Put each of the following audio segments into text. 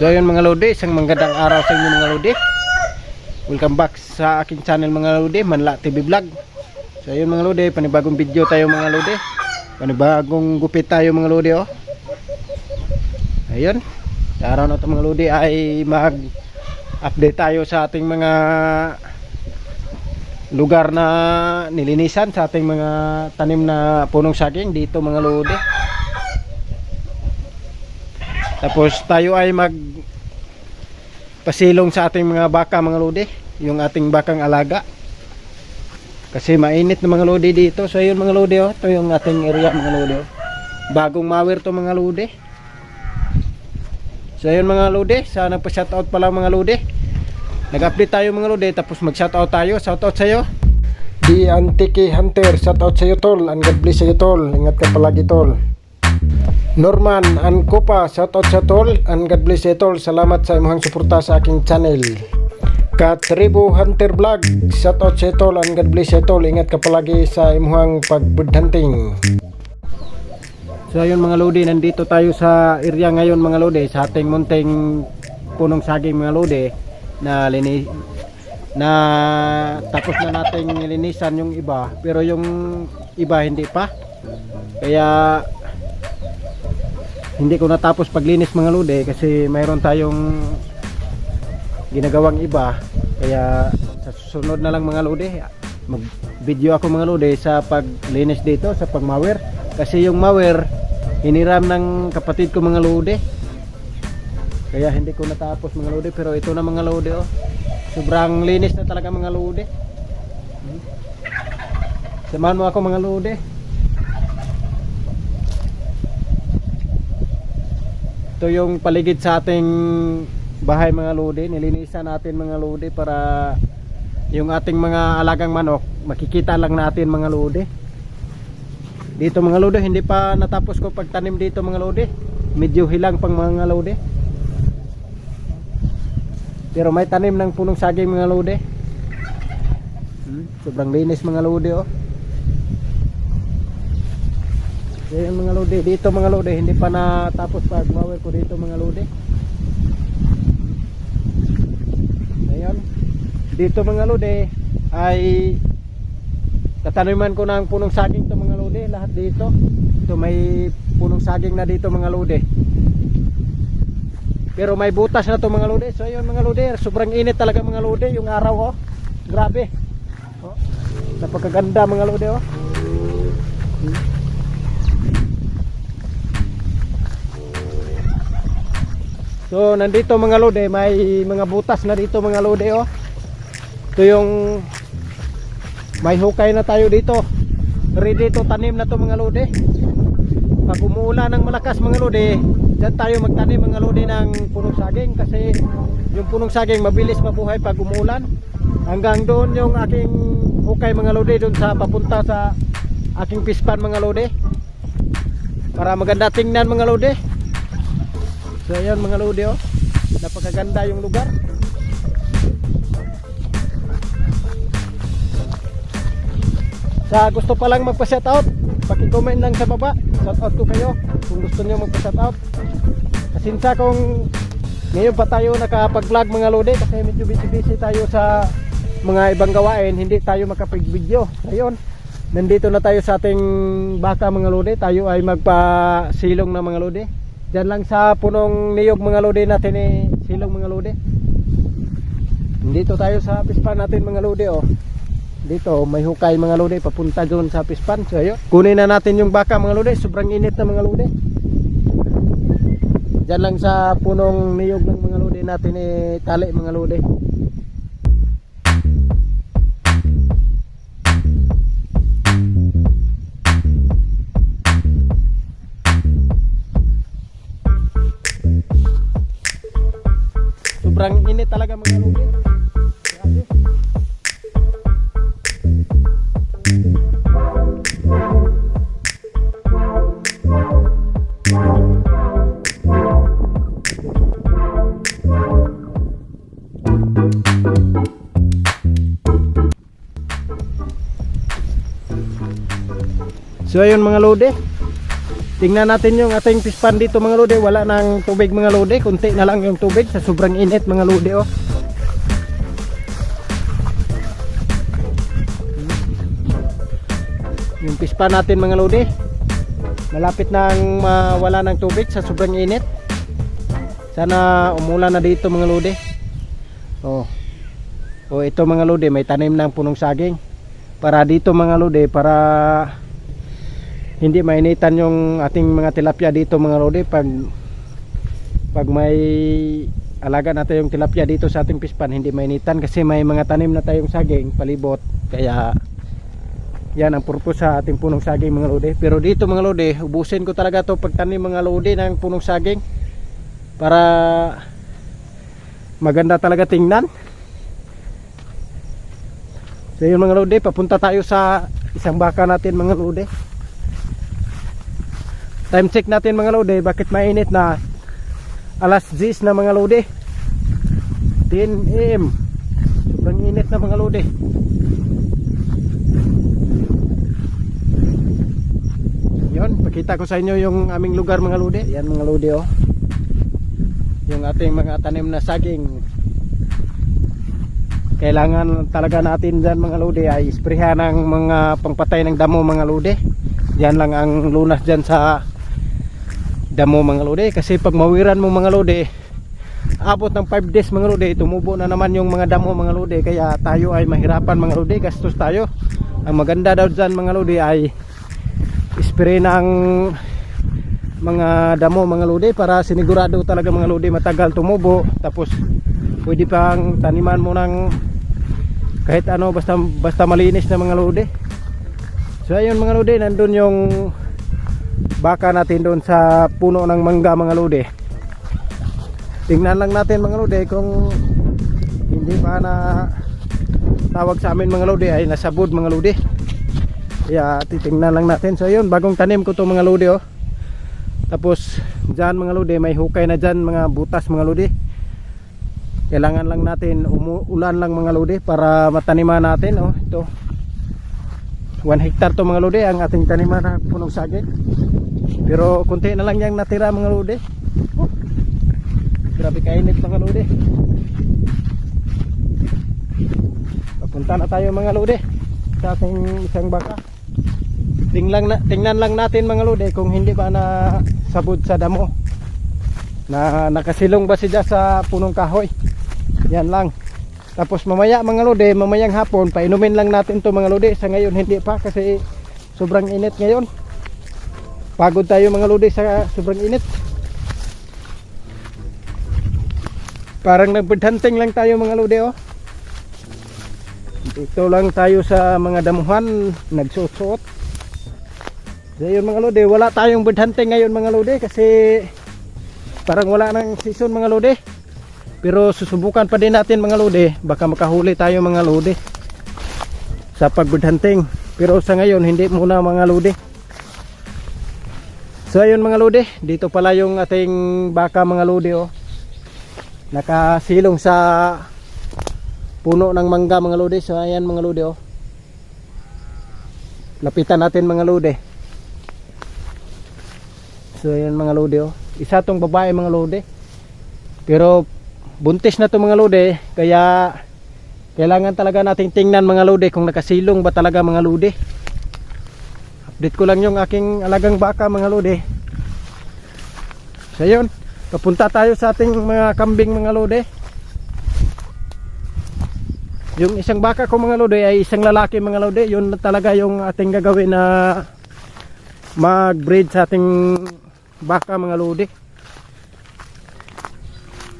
So ayun mga lodi, isang magandang araw sa inyo mga lodi. Welcome back sa aking channel mga lodi, Manla TV Vlog. So ayun mga lodi, panibagong video tayo mga lodi. Panibagong gupit tayo mga lodi oh. Ayun. Sa araw na ito mga lodi ay mag update tayo sa ating mga lugar na nilinisan sa ating mga tanim na punong saging dito mga lodi. Tapos tayo ay mag pasilong sa ating mga baka mga lodi, yung ating bakang alaga. Kasi mainit na mga lodi dito. So yun mga lodi oh, ito yung ating area mga lodi oh. Bagong mawir to mga lodi. So yun mga lodi, sana pa shoutout pala mga lodi. Nag-update tayo mga lodi tapos mag-shoutout tayo. Shoutout sa iyo. Di Antiki Hunter, shoutout sa iyo tol. And God bless sa iyo tol. Ingat ka palagi tol. Norman and Kopa, shoutout sa tol and God bless sa tol. Salamat sa imong suporta sa aking channel. Katribo Hunter Vlog, shoutout sa tol and God bless sa tol. Ingat ka palagi sa imong pag-bird hunting. So ayun mga lodi, nandito tayo sa area ngayon mga lodi, sa ating munting punong saging mga lodi na lini na tapos na nating nilinisan yung iba pero yung iba hindi pa kaya hindi ko natapos paglinis mga lode kasi mayroon tayong ginagawang iba. Kaya sa susunod na lang mga lode mag video ako mga lode sa paglinis dito sa pagmawer. Kasi yung mawer hiniram ng kapatid ko mga lode kaya hindi ko natapos mga lode pero ito na mga lode oh. Sobrang linis na talaga mga lode Hmm. samahan mo ako mga lode Ito yung paligid sa ating bahay mga lodi. Nilinisan natin mga lodi para yung ating mga alagang manok makikita lang natin mga lodi. Dito mga lodi hindi pa natapos ko pagtanim dito mga lodi. Medyo hilang pang mga lodi. Pero may tanim ng punong saging mga lodi. Hmm, sobrang linis mga lodi oh. Yan mga lodi, dito mga lodi, hindi pa natapos pag mower ko dito mga lodi. Ayan. Dito mga lodi ay tataniman ko ng punong saging to mga lodi, lahat dito. Ito may punong saging na dito mga lodi. Pero may butas na to mga lodi. So ayun mga lodi, sobrang init talaga mga lodi yung araw oh. Grabe. Oh. Napakaganda mga lodi oh. Hmm. So nandito mga lode, may mga butas na dito mga lode oh. Ito yung may hukay na tayo dito. Ready to tanim na to mga lode. Pag umuulan ng malakas mga lode, diyan tayo magtanim mga lode ng punong saging kasi yung punong saging mabilis mabuhay pag umuulan. Hanggang doon yung aking hukay mga lode doon sa papunta sa aking pispan mga lode. Para maganda tingnan mga lode. So ayun mga lodi oh. Napakaganda yung lugar. Sa gusto pa lang magpa-shoutout, paki-comment lang sa baba. Shoutout ko kayo kung gusto niyo magpa-shoutout. Kasinsa kung ngayon pa tayo nakapag-vlog mga lodi kasi medyo busy-busy tayo sa mga ibang gawain, hindi tayo makapag-video. Ayun. Nandito na tayo sa ating baka mga lodi. Tayo ay magpa-silong na mga lodi. Diyan lang sa punong niyog mga lodi natin eh, silong mga lodi. Dito tayo sa pispan natin mga lodi oh. Dito may hukay mga lodi papunta doon sa pispan. So ayun, kunin na natin yung baka mga lodi, sobrang init na mga lodi. Diyan lang sa punong niyog ng mga lodi natin eh, tali mga lodi. Sobrang init talaga mga lugi. Grabe. So ayun mga lode. Tingnan natin yung ating pispan dito mga lode. Wala nang tubig mga lode. Kunti na lang yung tubig sa sobrang init mga lode oh. Yung pispan natin mga lode. Malapit nang mawala ng tubig sa sobrang init. Sana umulan na dito mga lode. Oh. Oh, ito mga lode, may tanim ng punong saging. Para dito mga lode, para hindi mainitan yung ating mga tilapia dito mga lodi pag pag may alaga natin yung tilapia dito sa ating pispan hindi mainitan kasi may mga tanim na tayong saging palibot. Kaya yan ang purpose sa ating punong saging mga lodi pero dito mga lodi ubusin ko talaga to pagtanim mga lodi ng punong saging para maganda talaga tingnan. So yun mga lodi papunta tayo sa isang baka natin mga lodi Time check natin mga lode, bakit mainit na alas 10 na mga lode. 10 am. Sobrang init na mga lode. Yon, pakita ko sa inyo yung aming lugar mga lode. Yan mga lode oh. Yung ating mga tanim na saging. Kailangan talaga natin dyan mga lode ay isprehan ng mga pangpatay ng damo mga lode. Yan lang ang lunas dyan sa damo mga lode kasi pag mawiran mo mga lode abot ng 5 days mga lode tumubo na naman yung mga damo mga lode kaya tayo ay mahirapan mga lode gastos tayo. Ang maganda daw dyan mga lode ay spray ng mga damo mga lode para sinigurado talaga mga lode matagal tumubo. Tapos pwede pang taniman mo ng kahit ano basta basta malinis na mga lode so ayun mga lode nandun yung baka natin doon sa puno ng mangga mga lode. Tingnan lang natin mga lode kung hindi pa na tawag sa amin mga lode ay nasabod mga lode. Kaya titingnan lang natin. So yun bagong tanim ko to mga lode oh. Tapos dyan mga lode may hukay na dyan mga butas mga lode. Kailangan lang natin umuulan lang mga lode para mataniman natin oh. Ito. 1 hectare to mga lode ang ating taniman na punong saging pero konti na lang yung natira mga lode. Oh, grabe kainit mga lode. Papunta na tayo mga lode sa ating isang baka. Tingnan, na, tingnan lang natin mga lode kung hindi ba na sabod sa damo. Na nakasilong ba siya sa punong kahoy? Yan lang. Tapos mamaya mga lode mamayang hapon painumin lang natin to mga lode. Sa ngayon hindi pa kasi sobrang init ngayon pagod tayo mga lode sa sobrang init. Parang nagbidhanting lang tayo mga lode oh. Dito lang tayo sa mga damuhan nagsusuot. So yun mga lode wala tayong bidhanting ngayon mga lode kasi parang wala nang season mga lode pero susubukan pa din natin mga lode baka makahuli tayo mga lode sa pagbidhanting pero sa ngayon hindi muna mga lode So ayun mga lode, dito pala yung ating baka mga lode oh. Nakasilong sa puno ng mangga mga lode. So ayan mga lode oh. Lapitan natin mga lode. So ayan mga lode oh. Isa tong babae mga lode. Pero buntis na to mga lode, kaya kailangan talaga nating tingnan mga lode kung nakasilong ba talaga mga lode update ko lang yung aking alagang baka mga lode so yun. Papunta tayo sa ating mga kambing mga lode yung isang baka ko mga lode ay isang lalaki mga lode yun talaga yung ating gagawin na mag breed sa ating baka mga lode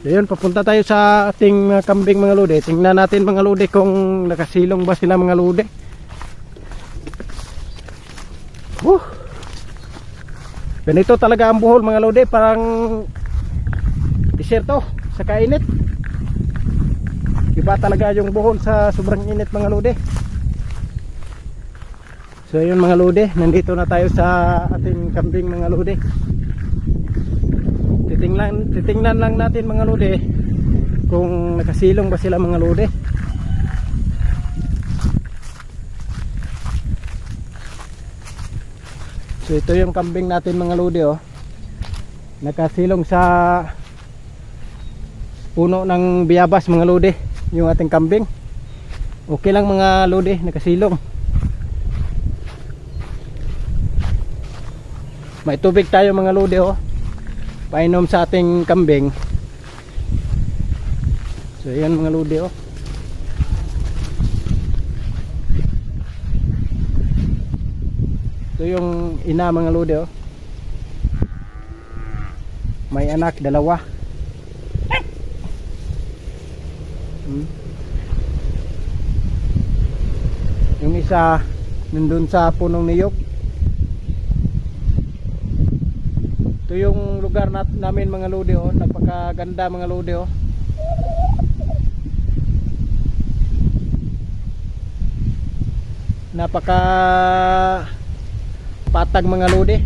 so yun. Papunta tayo sa ating kambing mga lode tingnan natin mga lode kung nakasilong ba sila mga lode Woo! Ganito talaga ang buhol mga lode, parang disyerto sa kainit. Iba talaga yung buhol sa sobrang init mga lode. So yun mga lode, nandito na tayo sa ating kambing mga lode. Titingnan, titingnan lang natin mga lode kung nakasilong ba sila mga lode. So ito yung kambing natin mga lodi oh. Nakasilong sa puno ng biyabas mga lodi yung ating kambing. Okay lang mga lodi, nakasilong. May tubig tayo mga lodi oh. Painom sa ating kambing. So yan mga lodi oh. Ito yung ina mga lodi oh. May anak dalawa. Hmm. Yung isa nandun sa punong niyok. Ito yung lugar nat namin mga lodi oh, napakaganda mga lodi oh. Napaka patag mga lodi.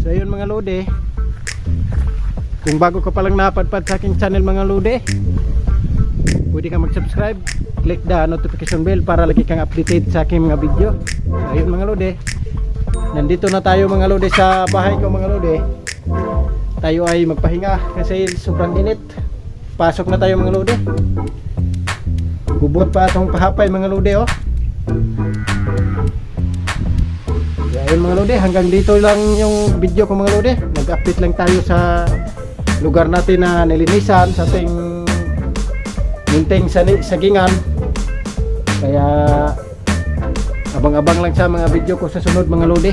So ayun mga lodi. Kung bago ka palang napadpad sa aking channel mga lodi, pwede ka mag-subscribe, click the notification bell para lagi kang updated sa aking mga video. So ayun mga lodi. Nandito na tayo mga lodi sa bahay ko mga lodi. Tayo ay magpahinga kasi sobrang init. Pasok na tayo mga lodi. Gubot pa itong pahapay mga lodi oh. Ayun mga lodi, hanggang dito lang yung video ko mga lodi. Nag-update lang tayo sa lugar natin na nilinisan sa ating munting sani- sagingan. Kaya abang-abang lang sa mga video ko sa sunod mga lodi.